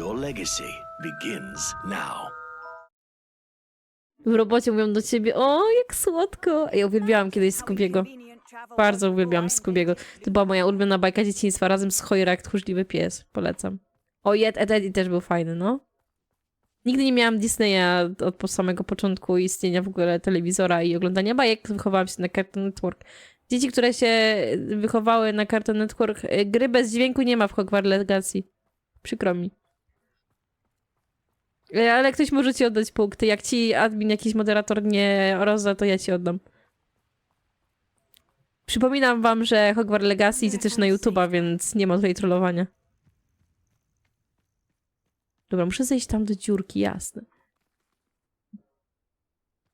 Your legacy begins now. W robocie mówią do ciebie, o, jak słodko. Ja uwielbiałam kiedyś Skubiego. Bardzo uwielbiam Skubiego. To była moja ulubiona bajka dzieciństwa razem z Hojra jak tchórzliwy pies. Polecam. O, Ed, Ed, Eddie też był fajny, no. Nigdy nie miałam Disneya od samego początku istnienia w ogóle telewizora i oglądania bajek. Wychowałam się na Cartoon Network. Dzieci, które się wychowały na Cartoon Network, y, gry bez dźwięku nie ma w Hogwarts Legacy. Przykro mi. E, Ale ktoś może ci oddać punkty. Jak ci admin, jakiś moderator nie rozda, to ja ci oddam. Przypominam wam, że Hogwarts Legacy idzie też na YouTube'a, więc nie ma tutaj trollowania. Dobra, muszę zejść tam do dziurki, jasne.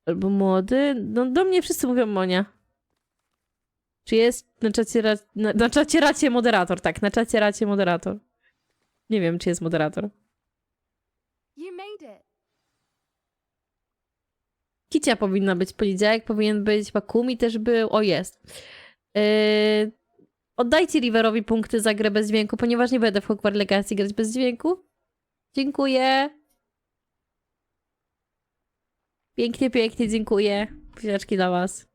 Albo młody. No do mnie wszyscy mówią Monia. Czy jest na czacie, ra... na, na czacie racie moderator? Tak, na czacie racie moderator. Nie wiem, czy jest moderator. You made it. Kicia powinna być poniedziałek, powinien być Bakumi też był. O, jest. Yy, oddajcie Riverowi punkty za grę bez dźwięku, ponieważ nie będę w Hogwarts Legacy grać bez dźwięku. Dziękuję. Pięknie, pięknie, dziękuję. Buziaczki dla was.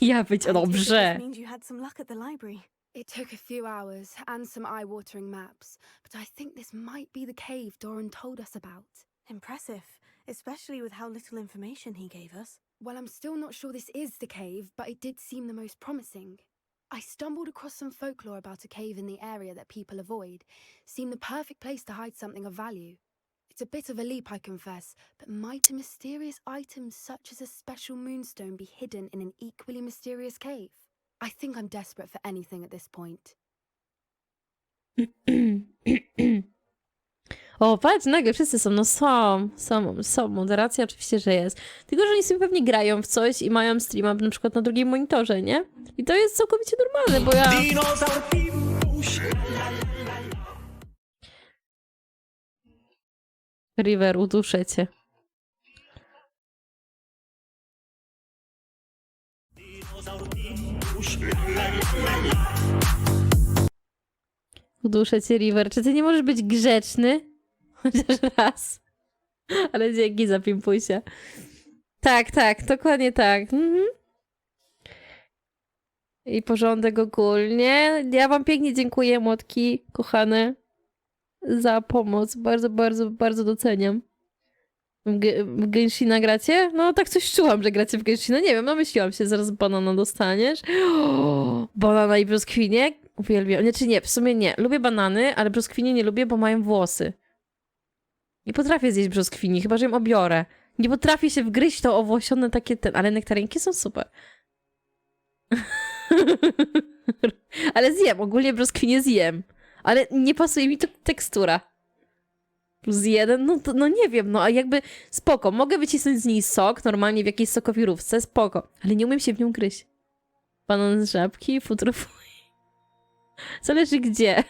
Ja być dobrze. means you had some luck at the library. It took a few hours and some eye-watering maps, but I think this might be the cave Doran told us about. Impressive, especially with how little information he gave us. Well, I'm still not sure this is the cave, but it did seem the most promising. I stumbled across some folklore about a cave in the area that people avoid. Seemed the perfect place to hide something of value. It's a bit of a leap, I confess, but might a mysterious item such as a special moonstone be hidden in an equally mysterious cave? I think I'm desperate for anything at this point. O, patrz, nagle wszyscy są, no są, są, są, moderacja oczywiście, że jest. Tylko, że oni sobie pewnie grają w coś i mają streama na przykład na drugim monitorze, nie? I to jest całkowicie normalne, bo ja... River, uduszę cię. Uduszę cię, River. Czy ty nie możesz być grzeczny? Chociaż raz. Ale dzięki za pimpusia. Tak, tak, dokładnie tak. Mhm. I porządek ogólnie. Ja wam pięknie dziękuję, młotki, kochane, za pomoc. Bardzo, bardzo, bardzo doceniam. W, Ge- w Genshina gracie? No tak coś czułam, że gracie w Genshina. Nie wiem, no myślałam się, zaraz banana dostaniesz. banana i brzoskwinie? Uwielbiam. Nie, czy nie, w sumie nie. Lubię banany, ale brzoskwinie nie lubię, bo mają włosy. Nie potrafię zjeść brzoskwini, chyba że ją obiorę. Nie potrafię się wgryźć to owłosione takie ten, ale nektarynki są super. ale zjem, ogólnie brzoskwinie zjem. Ale nie pasuje mi to tekstura. Plus jeden, no to no nie wiem, no a jakby spoko, mogę wycisnąć z niej sok, normalnie w jakiejś sokowirówce, spoko, ale nie umiem się w nią gryźć. Banan z żabki, futro fuj. Zależy gdzie.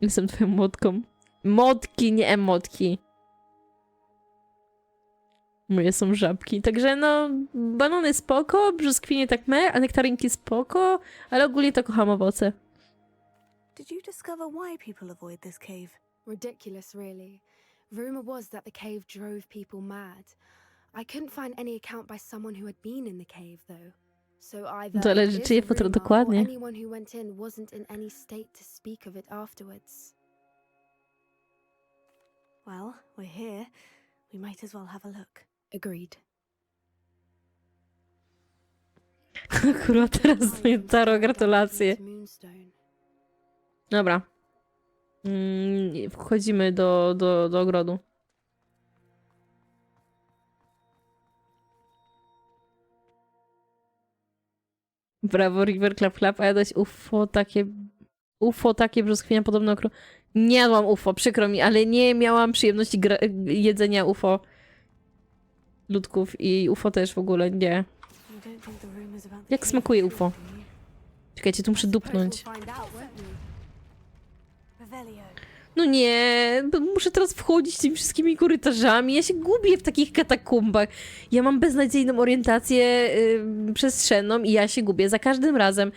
Jestem twoją motką. Motki, nie emotki. Moje są żabki. Także no, banany spoko, brzoskwinie tak me, a nektarynki spoko, ale ogólnie to kocham owoce. Did you discover why people avoid this cave? Ridiculous, really. Rumour was that the cave drove people mad. I couldn't find any account by someone who had been in the cave, though. Zależy, czyje futro dokładnie. Well, we're here. We might as well have a look. Agreed. Kurwa, teraz mnie Taro, gratulacje. Dobra. Mm, wchodzimy do, do, do ogrodu. Brawo, River Clap Clap, a jadłeś UFO takie... UFO takie brzoskwinia podobno okro... Nie jadłam UFO, przykro mi, ale nie miałam przyjemności jedzenia UFO. Ludków i UFO też w ogóle, nie. Jak smakuje UFO? Czekajcie, tu muszę dupnąć. Suppose we'll find out, won't we? Revelio. No nie, muszę teraz wchodzić tymi wszystkimi korytarzami. Ja się gubię w takich katakumbach. Ja mam beznadziejną orientację y, przestrzenną i ja się gubię za każdym razem.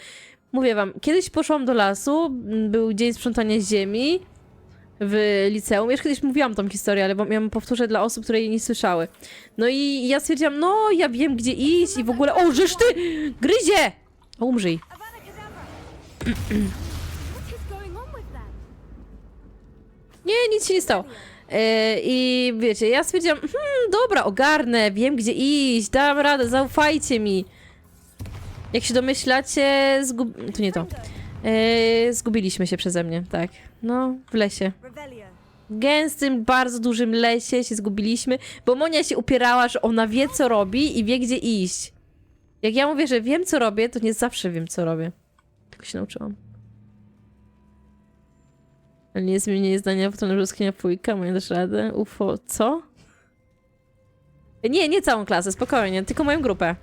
Mówię wam, kiedyś poszłam do lasu, był dzień sprzątania ziemi w liceum. Już kiedyś mówiłam tą historię, ale ją powtórzę dla osób, które jej nie słyszały. No i ja stwierdziłam, no ja wiem gdzie iść i w ogóle, o żeż ty, gryzie! O, umrzyj. Nie, nic się nie stało. E, I wiecie, ja stwierdziłam, hmm, dobra, ogarnę, wiem gdzie iść, dam radę, zaufajcie mi. Jak się domyślacie, zgub... To nie to. E, zgubiliśmy się przeze mnie, tak. No, w lesie. Gęstym, bardzo dużym lesie się zgubiliśmy, bo Monia się upierała, że ona wie co robi i wie gdzie iść. Jak ja mówię, że wiem co robię, to nie zawsze wiem co robię. Tylko się nauczyłam. Nie zmienię zdania w stronę brzoskwinia pójka, moja dasz radę. UFO, co? Nie, nie całą klasę, spokojnie, tylko moją grupę.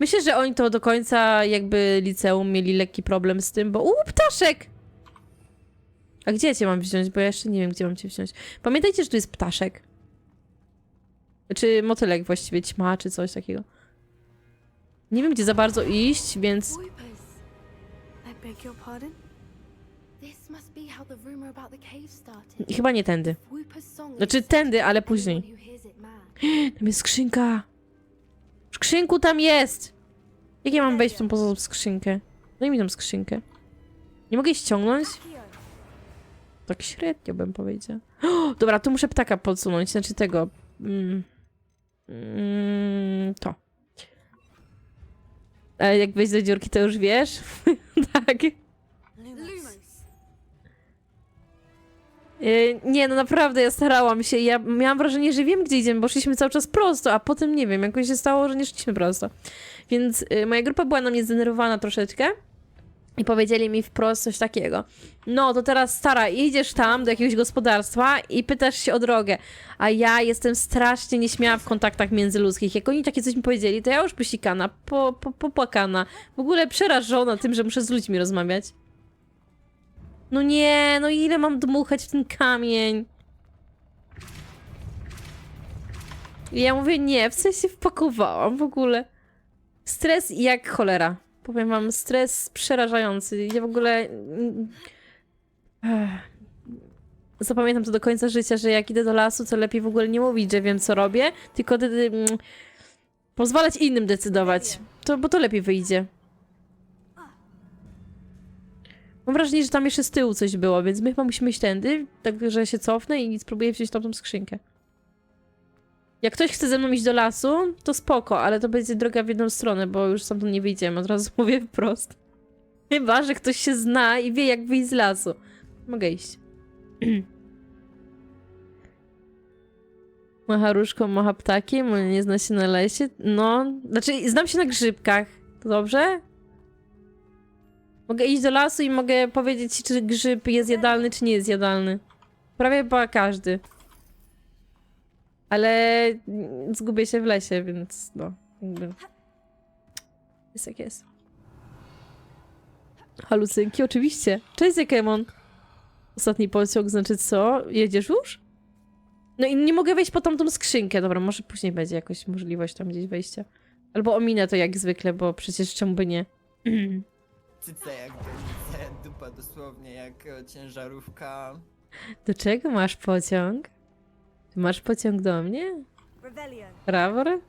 Myślę, że oni to do końca jakby liceum mieli lekki problem z tym, bo uuu, ptaszek! A gdzie cię mam wziąć? Bo ja jeszcze nie wiem, gdzie mam cię wziąć. Pamiętajcie, że tu jest ptaszek. Czy motylek właściwie, ćma, czy coś takiego. Nie wiem, gdzie za bardzo iść, więc... Chyba nie tędy. Znaczy tędy, ale później. Tam jest skrzynka. W skrzynku tam jest! Jak ja mam wejść w tą poza skrzynkę? Daj mi tą skrzynkę. Nie mogę jej ściągnąć? Tak średnio bym powiedział. O, dobra, tu muszę ptaka podsunąć, znaczy tego. Mm, mm, to. Ale jak wejść do dziurki, to już wiesz? tak. Yy, nie, no naprawdę, ja starałam się. Ja miałam wrażenie, że wiem, gdzie idziemy, bo szliśmy cały czas prosto, a potem nie wiem, jakoś się stało, że nie szliśmy prosto. Więc yy, moja grupa była na mnie zdenerwowana troszeczkę. I powiedzieli mi wprost coś takiego. No, to teraz stara, idziesz tam do jakiegoś gospodarstwa i pytasz się o drogę. A ja jestem strasznie nieśmiała w kontaktach międzyludzkich. Jak oni takie coś mi powiedzieli, to ja już posikana, po, po, popłakana. W ogóle przerażona tym, że muszę z ludźmi rozmawiać. No nie, no ile mam dmuchać w ten kamień? I ja mówię nie, w sensie wpakowałam w ogóle. Stres jak cholera. Powiem wam, stres przerażający. Ja w ogóle... mm. Zapamiętam to do końca życia, że jak idę do lasu, to lepiej w ogóle nie mówić, że wiem co robię, tylko de- mm, pozwalać innym decydować. To, bo to lepiej wyjdzie. Mam wrażenie, że tam jeszcze z tyłu coś było, więc my chyba musimy iść tędy, tak że się cofnę i spróbuję wziąć tamtą skrzynkę. Jak ktoś chce ze mną iść do lasu, to spoko, ale to będzie droga w jedną stronę, bo już stamtąd nie wyjdziemy, od razu mówię wprost. Chyba, że ktoś się zna i wie jak wyjść z lasu. Mogę iść. macha różką, macha ptakiem, nie zna się na lesie. No, znaczy znam się na grzybkach. Dobrze? Mogę iść do lasu i mogę powiedzieć ci, czy grzyb jest jadalny, czy nie jest jadalny. Prawie chyba każdy. Ale zgubię się w lesie, więc no, jakby... Jest jak jest. Halucynki, oczywiście. Cześć, Zekemon. Ostatni pociąg, znaczy co? Jedziesz już? No i nie mogę wejść po tamtą skrzynkę. Dobra, może później będzie jakoś możliwość tam gdzieś wejścia. Albo ominę to jak zwykle, bo przecież czemu by nie? Cyce jak dupa dosłownie jak e, ciężarówka. Do czego masz pociąg? Ty masz pociąg do mnie? Revelio. Rawor?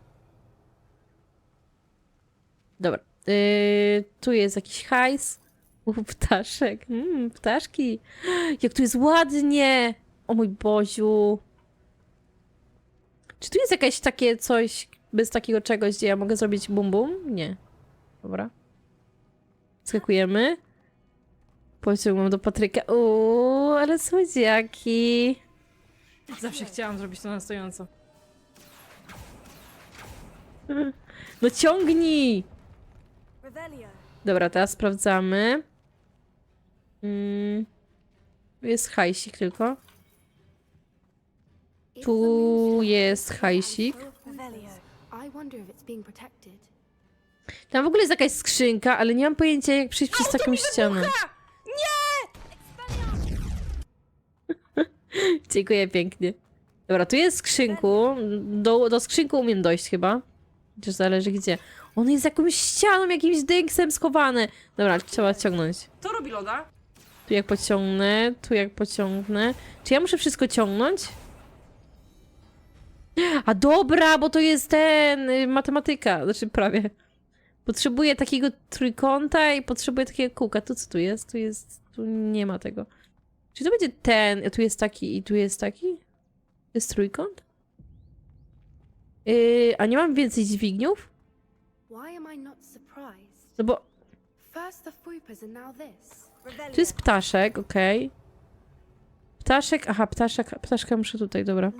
Dobra. Yy, tu jest jakiś hajs. U, ptaszek. Mm, ptaszki. Jak tu jest ładnie! O mój Boziu. Czy tu jest jakieś takie coś, bez takiego czegoś, gdzie ja mogę zrobić bum bum? Nie. Dobra. Skakujemy. Pociąg mam do Patryka. Uuu, ale słodziaki. Zawsze chciałam zrobić to na stojąco. No ciągnij! Dobra, teraz sprawdzamy. Mm. Tu jest hajsik tylko. Tu jest hajsik. full of Revelio. I wonder if it's being protected. Tam w ogóle jest jakaś skrzynka, ale nie mam pojęcia jak przejść przez taką ścianę. Nie! Dziękuję pięknie. Dobra, tu jest skrzynku. Do, do skrzynku umiem dojść chyba. Chociaż zależy gdzie. On jest jakąś ścianą, jakimś dynksem schowany. Dobra, trzeba ciągnąć. To robi loda? Tu jak pociągnę, tu jak pociągnę. Czy ja muszę wszystko ciągnąć? A dobra, bo to jest ten, y, matematyka, znaczy prawie. Potrzebuję takiego trójkąta i potrzebuję takiego kółka. Tu co tu jest? Tu jest, tu nie ma tego. Czy to będzie ten, tu jest taki i tu jest taki? To jest trójkąt? Yy, a nie mam więcej dźwigniów? No bo tu jest ptaszek, okej. Ptaszek, aha, ptaszek, ptaszka muszę tutaj, dobra.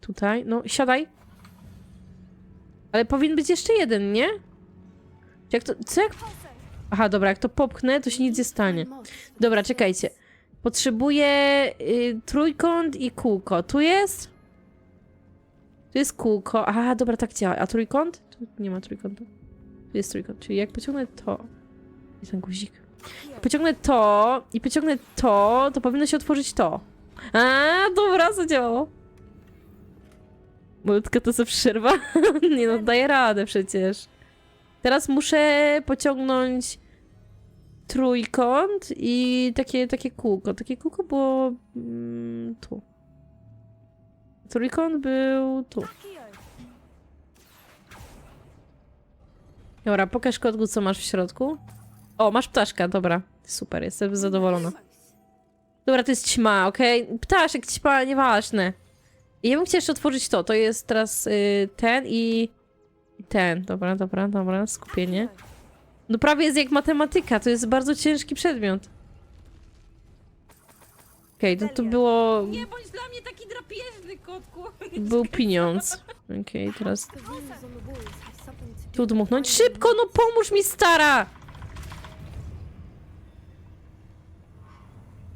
Tutaj, no siadaj. Ale powinien być jeszcze jeden, nie? Jak to, co jak... Aha, dobra, jak to popchnę, to się nic nie stanie. Dobra, czekajcie. Potrzebuję y, trójkąt i kółko. Tu jest? Tu jest kółko. Aha, dobra, tak działa. A trójkąt? Tu nie ma trójkąta. Tu jest trójkąt, czyli jak pociągnę to... I ten guzik. Pociągnę to i pociągnę to, to powinno się otworzyć to. A, dobra, zadziałało. Malutka to co przerwa? nie no, daję radę przecież. Teraz muszę pociągnąć trójkąt i takie, takie kółko. Takie kółko było mm, tu. Trójkąt był tu. Dobra, pokaż kotku, co masz w środku. O, masz ptaszka, dobra. Super, jestem zadowolona. Dobra, to jest ćma, okej? Ptaszek, ćma, nieważne. I ja bym chciała jeszcze otworzyć to. To jest teraz y, ten i i ten. Dobra, dobra, dobra, skupienie. No prawie jest jak matematyka, to jest bardzo ciężki przedmiot. Okej, to, to było... Nie bądź dla mnie taki drapieżny, kotku. Był pieniądz. Okej, teraz to do tu dmuchnąć. Szybko, no pomóż mi, stara!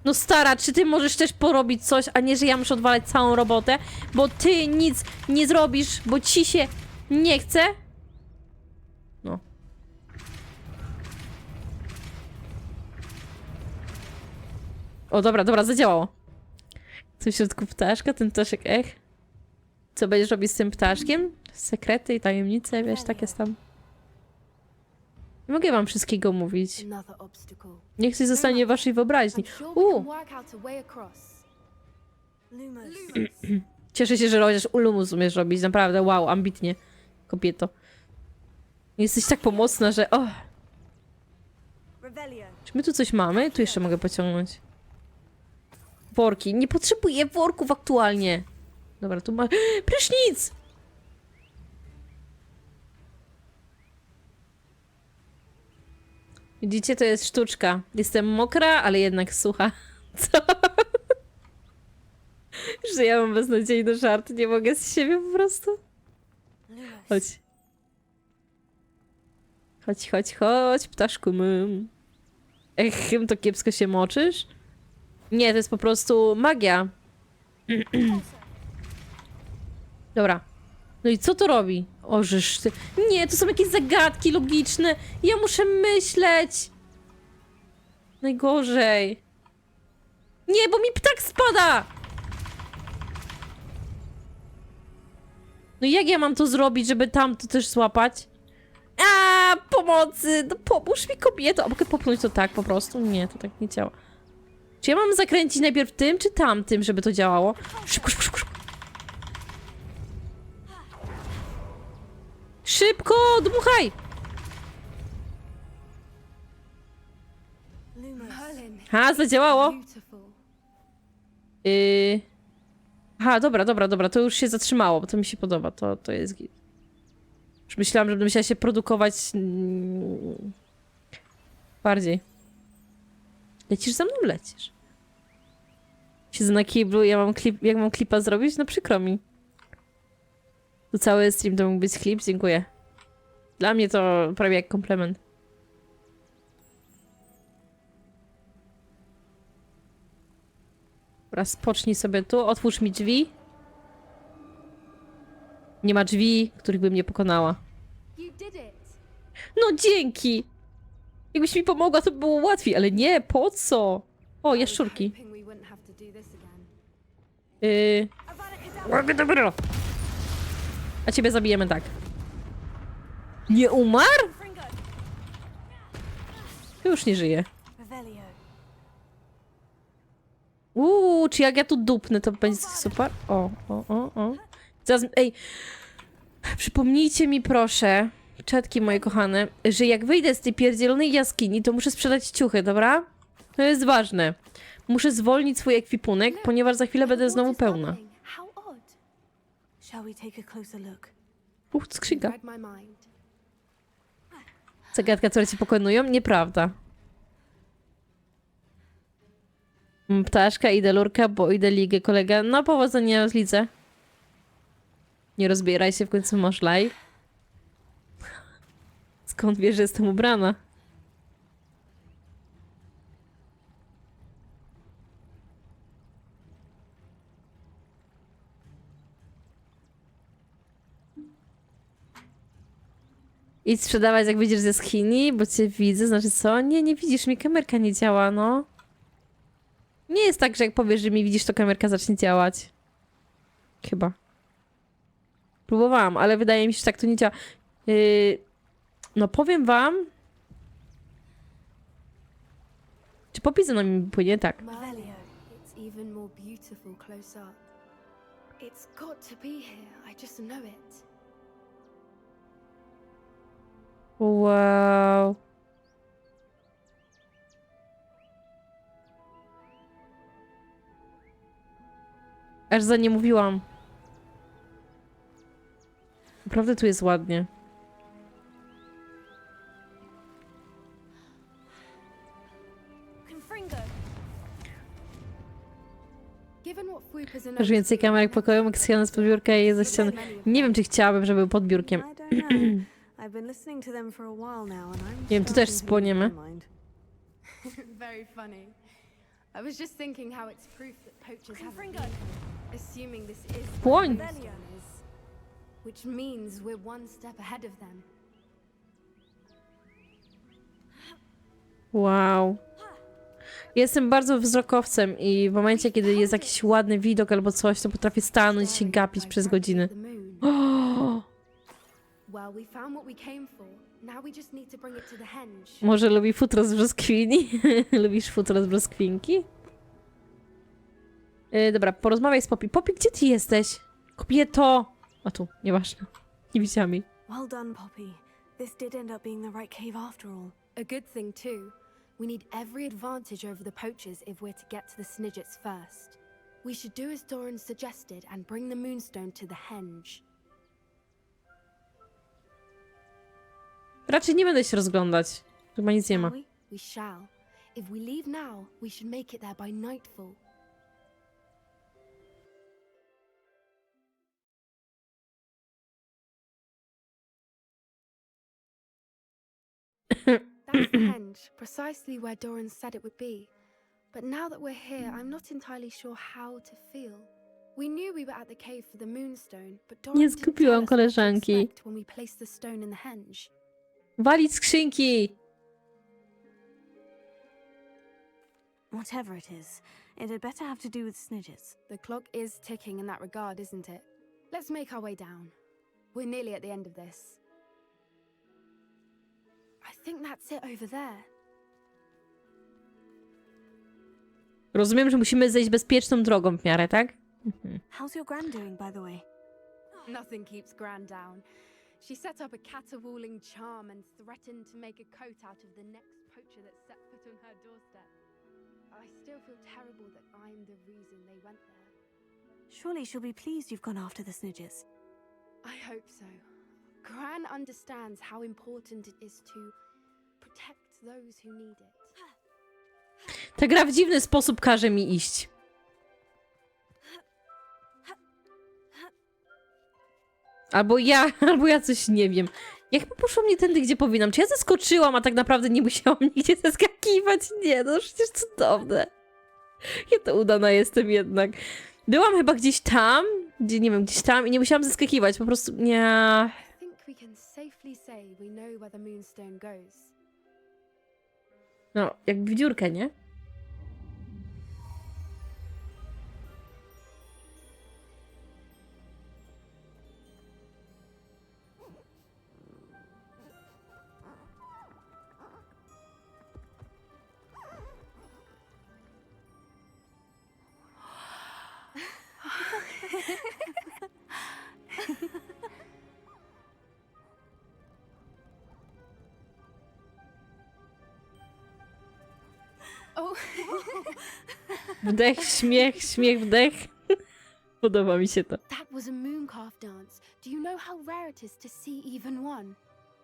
No stara, czy ty możesz też porobić coś, a nie, że ja muszę odwalać całą robotę? Bo ty nic nie zrobisz, bo ci się nie chce? No. O, dobra, dobra, zadziałało. Co w środku ptaszka, ten ptaszek, ech. Co będziesz robić z tym ptaszkiem? Sekrety i tajemnice, wiesz, tak jest tam. Nie mogę wam wszystkiego mówić. Niech coś zostanie waszej wyobraźni. U, cieszę się, że chociaż ulumus umiesz robić, naprawdę, wow, ambitnie, kobieto. Jesteś tak pomocna, że... Oh. Czy my tu coś mamy? Tu jeszcze mogę pociągnąć. Worki. Nie potrzebuję worków aktualnie. Dobra, tu ma... Prysznic! Widzicie, to jest sztuczka. Jestem mokra, ale jednak sucha. Co? Że ja mam beznadziejny żart. Nie mogę z siebie po prostu. Chodź. Chodź, chodź, chodź, ptaszku mym. Ech, to kiepsko się moczysz? Nie, to jest po prostu magia. Dobra. No i co to robi? Ożysz ty. Nie, to są jakieś zagadki logiczne. Ja muszę myśleć. Najgorzej. Nie, bo mi ptak spada! No jak ja mam to zrobić, żeby tam to też złapać? A pomocy! No pomóż mi kobieto! A mogę popchnąć to tak po prostu? Nie, to tak nie działa. Czy ja mam zakręcić najpierw tym, czy tamtym, żeby to działało? Szybko, szybko, szybko, szybko. Dmuchaj! Ha, zadziałało. Yy... Aha, dobra, dobra, dobra, to już się zatrzymało, bo to mi się podoba, to, to jest git. Już myślałam, że będę musiała się produkować mm, bardziej. Lecisz za mną? Lecisz. Siedzę na kiblu, ja mam klip, jak mam klipa zrobić? No przykro mi. To cały stream to mógł być klip, dziękuję. Dla mnie to prawie jak komplement. Dobra, spocznij sobie tu, otwórz mi drzwi. Nie ma drzwi, których bym nie pokonała. No dzięki! Jakbyś mi pomogła, to by było łatwiej, ale nie, po co? O, jaszczurki. hoping we A ciebie zabijemy tak. Nie umarł? Już nie żyje. Uuu, czy jak ja tu dupnę, to będzie super? O, o, o, o. Zaraz, ej, przypomnijcie mi proszę, czatki moje kochane, że jak wyjdę z tej pierdzielonej jaskini, to muszę sprzedać ciuchy, dobra? To jest ważne. Muszę zwolnić swój ekwipunek, ponieważ za chwilę będę znowu pełna. Shall we take a closer look? Uch, skrzynka. Read my mind. Zagadka, które cię pokonują? Nieprawda. Mm, Ptaszka, idę lurka, bo idę ligę, kolega. No, powodzenia w lidze. Nie rozbieraj się, w końcu masz live. Skąd wiesz, że jestem ubrana? Idź sprzedawać, jak wyjdziesz ze skini, bo cię widzę. Znaczy co? Nie, nie widzisz, mi kamerka nie działa, no. Nie jest tak, że jak powiesz, że mi widzisz, to kamerka zacznie działać. Chyba. Próbowałam, ale wydaje mi się, że tak to nie działa. Yy, no powiem wam... Czy Poppy za nami płynie? Tak. Merlin, it's even more. I. Wow. Aż za nie mówiłam. Naprawdę tu jest ładnie. Też więcej kamerek pokoju, Meksykan z podbiórka i jest za ścianą. Nie wiem, czy chciałabym, żeby był pod biurkiem. I don't know. I've been listening to them for a while now, and I'm wiem, tu też spłoniemy. Very funny. I was just thinking how it's proof that poachers haven't Confringo. been here, assuming this is where Płoń. the rebellion is, which means we're one step ahead of them. Wow. Jestem bardzo wzrokowcem i w momencie, kiedy jest jakiś ładny widok albo coś, to potrafię stanąć i się gapić przez godzinę. Może lubi futro z brzoskwini? Lubisz futro z brzoskwinki? Yy, dobra, porozmawiaj z Poppy. Poppy, gdzie ty jesteś? Kobieto! A tu, nieważne. Nie widziałam jej. Well done, Poppy. This did end up being the right cave after all. A good thing, too. We need every advantage over the poachers if we're to get to the Snidgets first. We should do as Doran suggested and bring the Moonstone to the henge. Raczej nie będę się rozglądać. Chyba nic nie ma. Shall we? We shall. If we leave now, we should make it there by nightfall. That's the henge, precisely where Doran said it would be. But now that we're here, I'm not entirely sure how to feel. We knew we were at the cave for the moonstone, but Doran Nie didn't skupiłam tell us what to koleżanki. expect when we placed the stone in the henge. Walić skrzynki! Whatever it is, it had better have to do with Snidgets. The clock is ticking in that regard, isn't it? Let's make our way down. We're nearly at the end of this. I think that's it over there. Rozumiem, że musimy zejść bezpieczną drogą w miarę, tak? How's your gran doing, by the way? Nothing keeps Gran down. She set up a caterwauling charm and threatened to make a coat out of the next poacher that set foot on her doorstep. I still feel terrible that I'm the reason they went there. Surely she'll be pleased you've gone after the Snidgets. I hope so. Gran understands how important it is to protect those who need it. Ta gra w dziwny sposób każe mi iść. Albo ja, albo ja coś nie wiem. Ja chyba poszłam nie tędy, gdzie powinnam. Czy ja zeskoczyłam, a tak naprawdę nie musiałam nigdzie zeskakiwać? Nie, no przecież cudowne. Ja to udana jestem jednak. Byłam chyba gdzieś tam, gdzie nie wiem, gdzieś tam i nie musiałam zeskakiwać, po prostu nie. No, jakby w dziurkę, nie? Oh. Wdech, śmiech, śmiech, wdech. Podoba mi się to. That was a moon calf dance. Do you know how rare it is to see even one?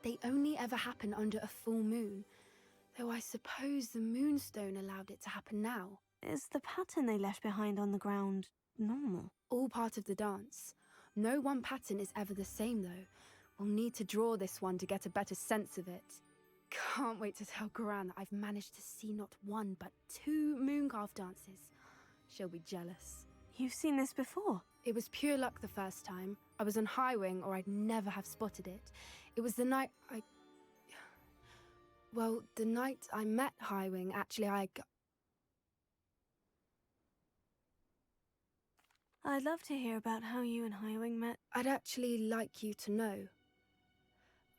They only ever happen under a full moon. Though I suppose the moonstone allowed it to happen now. Is the pattern they left behind on the ground normal? All part of the dance. No one pattern is ever the same, though. We'll need to draw this one to get a better sense of it. Can't wait to tell Garan that I've managed to see not one but two mooncalf dances. She'll be jealous. You've seen this before. It was pure luck the first time. I was on High Wing, or I'd never have spotted it. It was the night I. Well, the night I met High Wing, actually, I. I'd love to hear about how you and Highwing met. I'd actually like you to know.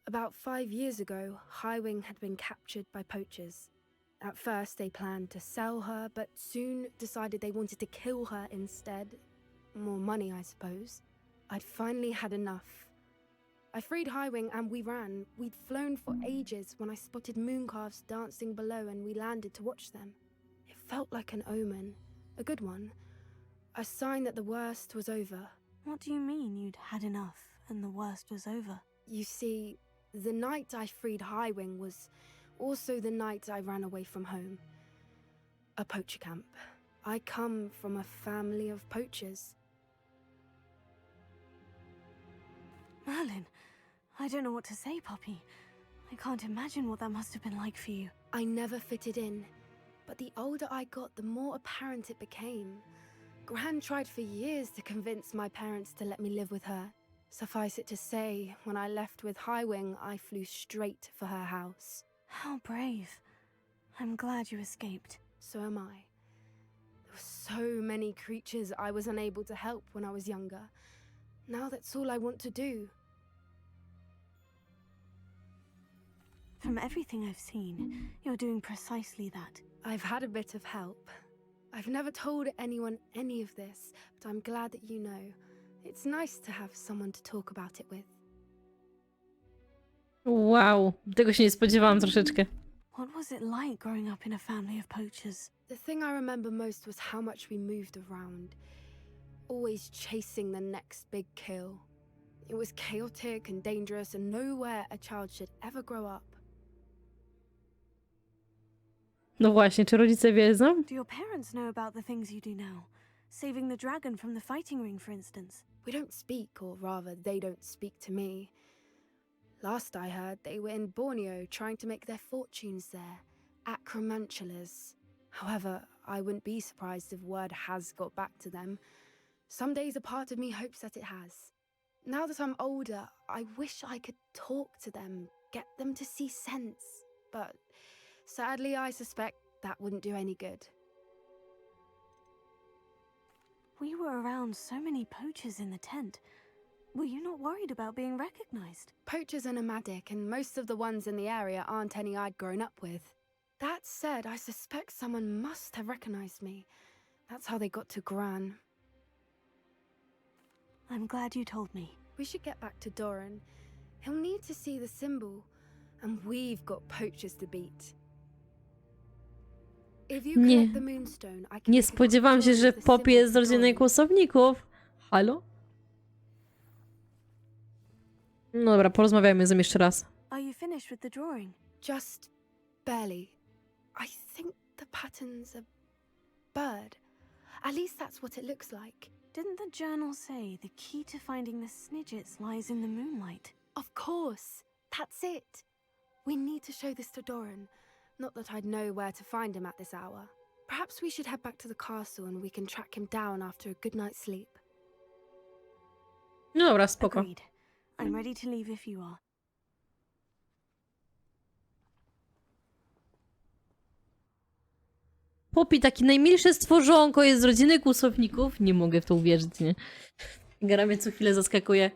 About five years ago, Highwing had been captured by poachers. At first, they planned to sell her, but soon decided they wanted to kill her instead. More money, I suppose. I'd finally had enough. I freed Highwing and we ran. We'd flown for ages when I spotted mooncalves dancing below and we landed to watch them. It felt like an omen, a good one, a sign that the worst was over. What do you mean you'd had enough and the worst was over? You see, the night I freed Highwing was also the night I ran away from home. A poacher camp. I come from a family of poachers. Merlin, I don't know what to say, Poppy. I can't imagine what that must have been like for you. I never fitted in, but the older I got, the more apparent it became. Gran tried for years to convince my parents to let me live with her. Suffice it to say, when I left with Highwing, I flew straight for her house. How brave. I'm glad you escaped. So am I. There were so many creatures I was unable to help when I was younger. Now that's all I want to do. From everything I've seen, you're doing precisely that. I've had a bit of help. I've never told anyone any of this, but I'm glad that you know. It's nice to have someone to talk about it with. Wow, tego się nie spodziewałam troszeczkę. What was it like growing up in a family of poachers? The thing I remember most was how much we moved around, always chasing the next big kill. It was chaotic and dangerous, and nowhere a child should ever grow up. No właśnie, czy rodzice wiedzą? Do your parents know about the things you do now? Saving the dragon from the fighting ring, for instance. We don't speak, or rather, they don't speak to me. Last I heard, they were in Borneo trying to make their fortunes there, acromantulas. However, I wouldn't be surprised if word has got back to them. Some days a part of me hopes that it has. Now that I'm older, I wish I could talk to them, get them to see sense. But sadly, I suspect that wouldn't do any good. We were around so many poachers in the tent. Were you not worried about being recognized? Poachers are nomadic, and most of the ones in the area aren't any I'd grown up with. That said, I suspect someone must have recognized me. That's how they got to Gran. I'm glad you told me. We should get back to Doran. He'll need to see the symbol, and we've got poachers to beat. Nie. Nie spodziewałam się, że symbol jest z Doran. kłusowników. Halo? No dobra, porozmawiajmy z nim jeszcze raz. Are you finished with the drawing? Just barely. I think the pattern's a bird. At least that's what it looks like. Didn't the journal say the key to finding the Snidgets lies in the moonlight? Of course. That's it. We need to show this to Doran. Not that I'd know where to find him at this hour. Perhaps we should head back to the castle and we can track him down after a good night's sleep. No dobra, spoko. Agreed. I'm ready to leave if you are. Poppy, taki najmilsze stworzonko jest z rodziny kłusowników. Nie mogę w to uwierzyć, nie? Gra mnie co chwilę zaskakuje.